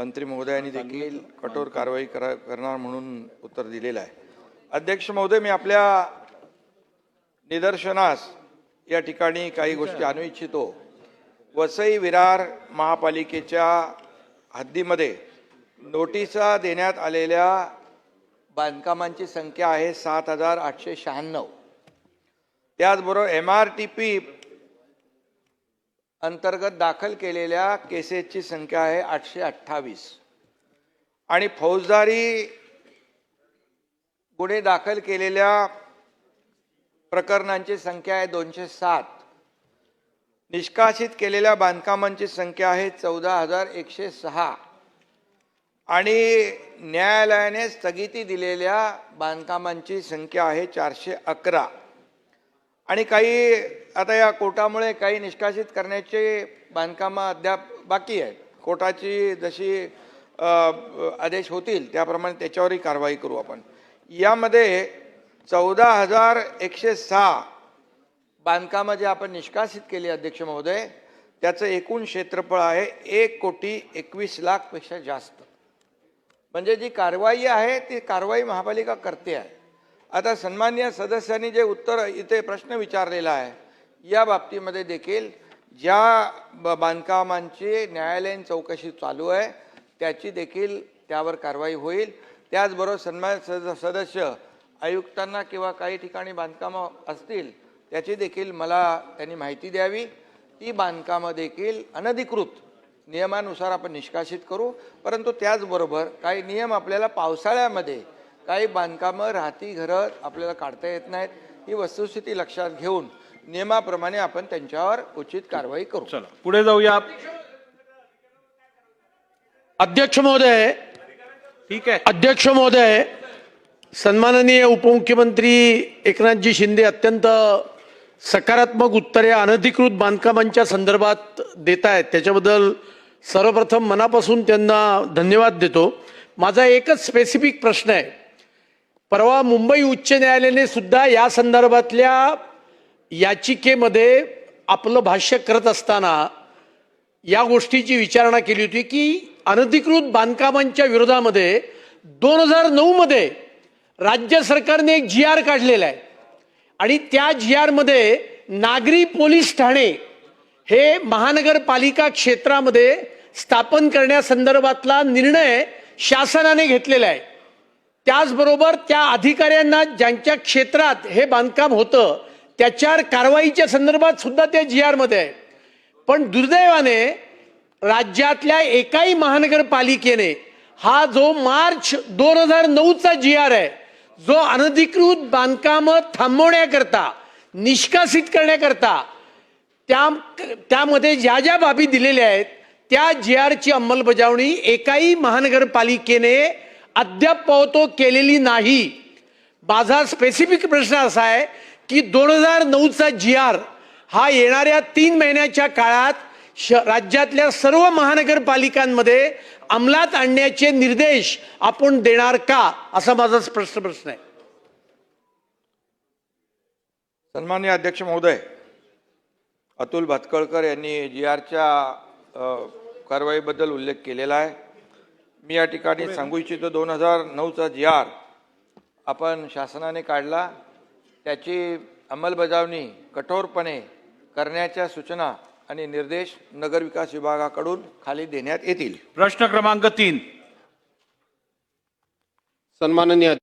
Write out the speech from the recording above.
मंत्री महोदयांनी देखील कठोर कारवाई करा करणार म्हणून उत्तर दिलेलं आहे. अध्यक्ष महोदय मी आपल्या निदर्शनास या ठिकाणी काही गोष्टी आणू इच्छितो वसई विरार महापालिकेच्या हद्दीमध्ये नोटिसा देण्यात आलेल्या बांधकामांची संख्या आहे सात हजार आठशे शहाण्णव. त्याचबरोबर एम आर टी पी अंतर्गत दाखल केलेल्या केसेसची संख्या आहे आठशे अठ्ठावीस. आणि फौजदारी गुन्हे दाखल केलेल्या प्रकरणांची संख्या आहे दोनशे सात. निष्कासित केलेल्या बांधकामांची संख्या आहे चौदा हजार एकशे सहा. आणि न्यायालयाने स्थगिती दिलेल्या बांधकामांची संख्या आहे चारशे अकरा. आणि काही आता या कोटामुळे काही निष्कासित करण्याचे बांधकामं अद्याप बाकी आहेत. कोटाची जशी आदेश होतील त्याप्रमाणे त्याच्यावरही कारवाई करू आपण. यामध्ये चौदा हजार एकशे सहा बांधकामं जे आपण निष्कासित केली अध्यक्ष महोदय त्याचं एकूण क्षेत्रफळ आहे एक कोटी एकवीस लाखपेक्षा जास्त. म्हणजे जी कारवाई आहे ती कारवाई महापालिका करते आहे. आता सन्मान्य सदस्यांनी जे उत्तर इथे प्रश्न विचारलेला आहे या बाबतीमध्ये देखील ज्या ब- बांधकामांची न्यायालयीन चौकशी चालू आहे त्याची देखील त्यावर कारवाई होईल. त्याचबरोबर सन्मान सद सदस्य आयुक्तांना किंवा काही ठिकाणी बांधकामं असतील त्याची देखील मला त्यांनी माहिती द्यावी. ती बांधकामं देखील अनधिकृत नियमानुसार आपण निष्कासित करू. परंतु त्याचबरोबर काही नियम आपल्याला पावसाळ्यामध्ये काही बांधकामं राहती घरं आपल्याला काढता येत नाहीत. ही वस्तुस्थिती लक्षात घेऊन नियमाप्रमाणे आपण त्यांच्यावर उचित कारवाई करू. चला पुढे जाऊया. अध्यक्ष महोदय. ठीक आहे. अध्यक्ष महोदय सन्माननीय उपमुख्यमंत्री एकनाथजी शिंदे अत्यंत सकारात्मक उत्तरे अनधिकृत बांधकामांच्या संदर्भात देत आहेत. त्याच्याबद्दल सर्वप्रथम मनापासून त्यांना धन्यवाद देतो. माझा एकच स्पेसिफिक प्रश्न आहे. परवा मुंबई उच्च न्यायालयाने सुद्धा या संदर्भातल्या याचिकेमध्ये आपलं भाष्य करत असताना या गोष्टीची विचारणा केली होती की अनधिकृत बांधकामांच्या विरोधामध्ये दोन हजार नऊमध्ये राज्य सरकारने एक जी आर काढलेला आहे. आणि त्या जी आरमध्ये नागरी पोलीस ठाणे हे महानगरपालिका क्षेत्रामध्ये स्थापन करण्यासंदर्भातला निर्णय शासनाने घेतलेला आहे. त्याचबरोबर त्या अधिकाऱ्यांना ज्यांच्या क्षेत्रात हे बांधकाम होतं त्याच्यावर कारवाईच्या संदर्भात सुद्धा त्या जी आरमध्ये आहे पण दुर्दैवाने राज्यातल्या एकाही महानगरपालिकेने हा जो मार्च दोन हजार नऊचा जी आर आहे जो अनधिकृत बांधकामं थांबवण्याकरता निष्कासित करण्याकरता त्या त्यामध्ये ज्या ज्या बाबी दिलेल्या आहेत त्या जी आरची अंमलबजावणी एकाही महानगरपालिकेने अद्याप पावतो केलेली नाही. माझा स्पेसिफिक प्रश्न असा आहे की दोन हजार नऊचा जी आर हा येणाऱ्या तीन महिन्याच्या काळात श राज्यातल्या सर्व महानगरपालिकांमध्ये अंमलात आणण्याचे निर्देश आपण देणार का? असा माझा स्पष्ट प्रश्न आहे. सन्मान्य अध्यक्ष महोदय अतुल भातकळकर यांनी जी आरच्या कारवाईबद्दल उल्लेख केलेला आहे. मी या ठिकाणी सांगू इच्छितो दोन हजार नऊचा जी आर आपण शासनाने काढला. त्याची अंमलबजावणी कठोरपणे करण्याच्या सूचना आणि निर्देश नगरविकास विभागाकडून खाली देण्यात येतील. प्रश्न क्रमांक तीन. सन्माननीय